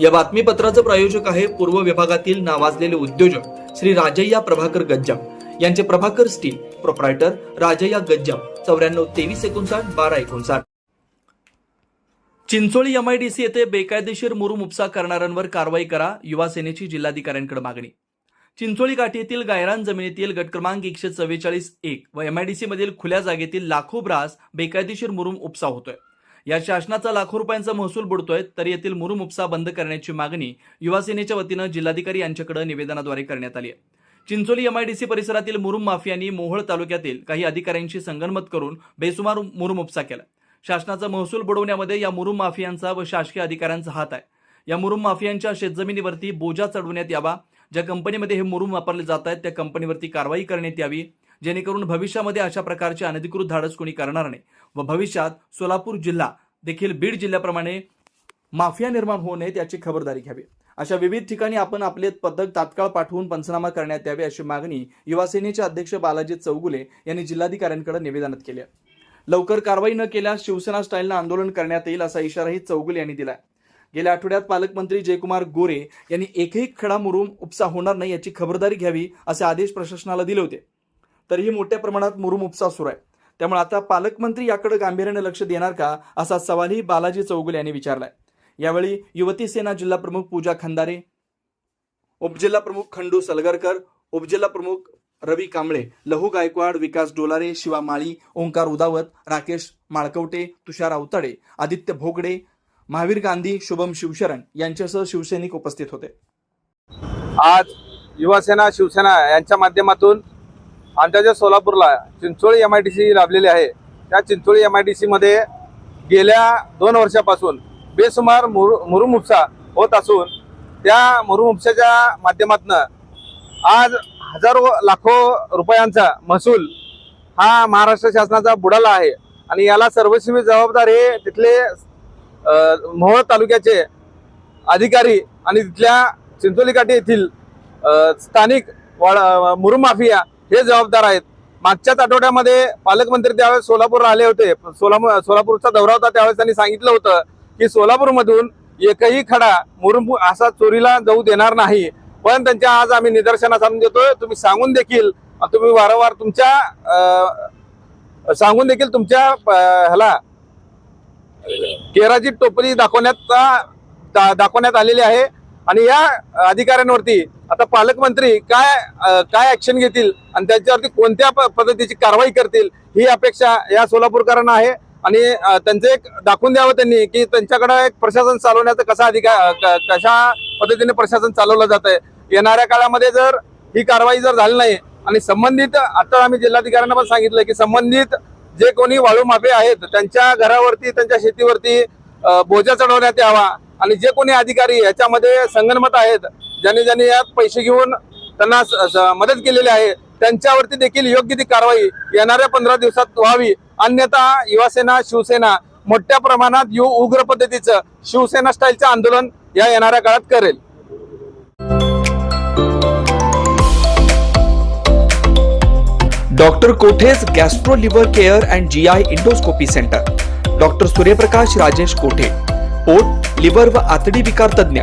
या बातमीपत्राचं प्रायोजक आहे पूर्व विभागातील नावाजलेले उद्योजक श्री राजय्या प्रभाकर गज्जाम. यांचे प्रभाकर स्टील प्रोप्रायटर राजय्या गज्जाम. चौऱ्याण्णव तेवीस एकोणसाठ बारा एकोणसाठ. चिंचोळी एमआयडीसी येथे बेकायदेशीर मुरुम उपसा करणाऱ्यांवर कारवाई करा युवा सेनेची जिल्हाधिकाऱ्यांकडे मागणी. चिंचोळी काठीतील येथील गायरान जमिनीतील गट क्रमांक एकशे चव्वेचाळीस एक व एमआयडीसी मधील खुल्या जागेतील लाखो ब्रास बेकायदेशीर मुरुम उपसा होतोय. या शासनाचा लाखो रुपयांचा महसूल बुडतोय तर येथील मुरुम उपसा बंद करण्याची मागणी युवासेनेच्या वतीनं जिल्हाधिकारी यांच्याकडे निवेदनाद्वारे करण्यात आली आहे. चिंचोली एमआयडीसी परिसरातील मुरुम माफियांनी मोहोळ तालुक्यातील काही अधिकाऱ्यांशी संगनमत करून बेसुमार मुरुम उपसा केला. शासनाचा महसूल बुडवण्यामध्ये या मुरुम माफियांचा व शासकीय अधिकाऱ्यांचा हात आहे. या मुरुम माफियांच्या शेतजमिनीवरती बोजा चढवण्यात यावा ज्या कंपनीमध्ये हे मुरुम वापरले जात आहेत त्या कंपनीवरती कारवाई करण्यात यावी जेणेकरून भविष्यामध्ये अशा प्रकारचे अनधिकृत धाडस कोणी करणार नाही. व भविष्यात सोलापूर जिल्हा देखील बीड जिल्ह्याप्रमाणे माफिया निर्माण होऊ नयेत याची खबरदारी घ्यावी. अशा विविध ठिकाणी आपण आपले पथक तात्काळ पाठवून पंचनामा करण्यात यावे अशी मागणी युवासेनेचे अध्यक्ष बालाजी चौगुले यांनी जिल्हाधिकाऱ्यांकडे निवेदनात केली आहे. लवकर कारवाई न केल्यास शिवसेना स्टाईलनं आंदोलन करण्यात येईल असा इशाराही चौगुले यांनी दिलाय. गेल्या आठवड्यात पालकमंत्री जयकुमार गोरे यांनी एकही खडा मुरुम उपसा होणार नाही याची खबरदारी घ्यावी असे आदेश प्रशासनाला दिले होते. तरीही मोठ्या प्रमाणात मुरुम उपसा सुरू आहे. त्यामुळे आता पालकमंत्री याकडे गांभीर्याने लक्ष देणार का असा सवालही बालाजी चौगुले यांनी विचारलाय. यावेळी युवती सेना जिल्हा प्रमुख पूजा खंदारे उपजिल्हा प्रमुख खंडू सलगरकर उपजिल्हा प्रमुख रवी कांबळे लहू गायकवाड विकास डोलारे शिवा माळी ओंकार उदावत राकेश माळकवटे तुषार अवताडे आदित्य भोगडे महावीर गांधी शुभम शिवशरण यांच्यासह शिवसैनिक उपस्थित होते. आज युवासेना शिवसेना यांच्या माध्यमातून आमच्या ज्या सोलापूरला Chincholi M I T C लाभलेली आहे त्या चिंचोळी एम आय टी सीमध्ये गेल्या दोन वर्षापासून बेसुमार मुरु मुरुम उपसा होत असून त्या मुरुम उपसाच्या माध्यमातून आज हजारो लाखो रुपयांचा महसूल हा महाराष्ट्र शासनाचा बुडाला आहे. आणि याला सर्वस्वी जबाबदार हे तिथले मोहळ मोहोळ तालुक्याचे अधिकारी आणि तिथल्या चिंचोलीकाठी येथील स्थानिक वाड- मुरुम माफिया हे जबाबदार आहेत. मागच्याच आठवड्यामध्ये पालकमंत्री त्यावेळेस सोलापूरला आले होते. सोलापूर सोलापूरचा दौरा होता त्यावेळेस त्यांनी सांगितलं होतं की सोलापूरमधून एकही खडा मुरुम असा चोरीला जाऊ देणार नाही. पण त्यांच्या आज आम्ही निदर्शनास आणून देतोय. तुम्ही सांगून देखील तुम्ही वारंवार तुमच्या सांगून देखील तुमच्या ह्याला केराची टोपली दाखवण्यात दा- दाखवण्यात आलेली आहे. आणि या अधिकाऱ्यांवरती आता पालकमंत्री काय काय ऍक्शन घेतील आणि त्यांच्यावरती कोणत्या प- पद्धतीची कारवाई करतील ही अपेक्षा या सोलापूरकरांना आहे. आणि त्यांचं एक दाखवून द्यावं त्यांनी की त्यांच्याकडे एक प्रशासन चालवण्याचं कसा अधिकार कशा पद्धतीने प्रशासन चालवलं जात आहे येणाऱ्या काळामध्ये जर ही कारवाई जर झाली नाही आणि संबंधित आता आम्ही जिल्हाधिकाऱ्यांना पण सांगितलं की संबंधित जे कोणी वाळू माफे आहेत त्यांच्या घरावरती त्यांच्या शेतीवरती बोजा चढवण्यात यावा. आणि जे कोणी अधिकारी याच्यामध्ये संगनमत आहेत ज्यांनी ज्यांनी यात पैसे घेऊन त्यांना मदत केलेली आहे त्यांच्यावरती देखील योग्य ती कारवाई येणाऱ्या पंधरा दिवसात व्हावी. अन्यथा युवासेना शिवसेना मोठ्या प्रमाणात यु उग्र पद्धतीचं शिवसेना स्टाईलचं आंदोलन या येणाऱ्या काळात करेल. Doctor Kothe's gastro liver care and G I endoscopy centre. Doctor Suryaprakash Rajesh Kothe. पोट लिव्हर व आतडी विकार तज्ज्ञ.